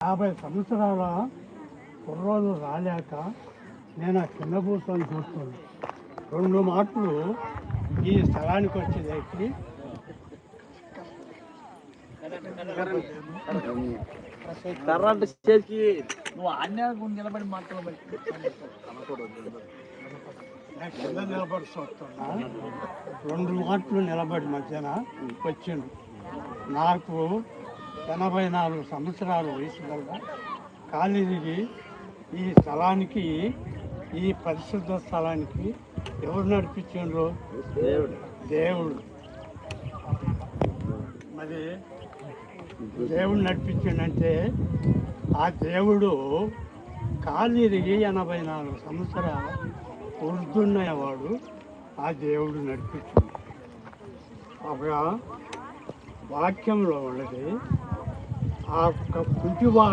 యాభై సంవత్సరాల కుర్రోలు రాలేక నేను ఆ కింద కూర్చొని చూస్తున్నాను రెండు మాటలు ఈ స్థలానికి వచ్చేదానికి కర్రంట చేతికి నువ్వు అన్యాయం నిలబడి మాట్లాడబడి నేను కింద నిలబడి చూస్తున్నా. రెండు మాటలు నిలబడి మధ్యన వచ్చిండు. నాకు ఎనభై నాలుగు సంవత్సరాల వయసు వల్ల కాలేజీకి ఈ స్థలానికి ఈ పరిశుద్ధ స్థలానికి ఎవరు నడిపించిండ్రు దేవుడు. దేవుడు. మరి దేవుడు నడిపించిండంటే ఆ దేవుడు కాలిరిగి ఎనభై నాలుగు సంవత్సరాల వృద్ధున్నవాడు ఆ దేవుడు నడిపించింది ఒక వాక్యంలో ఉన్నది а культивация.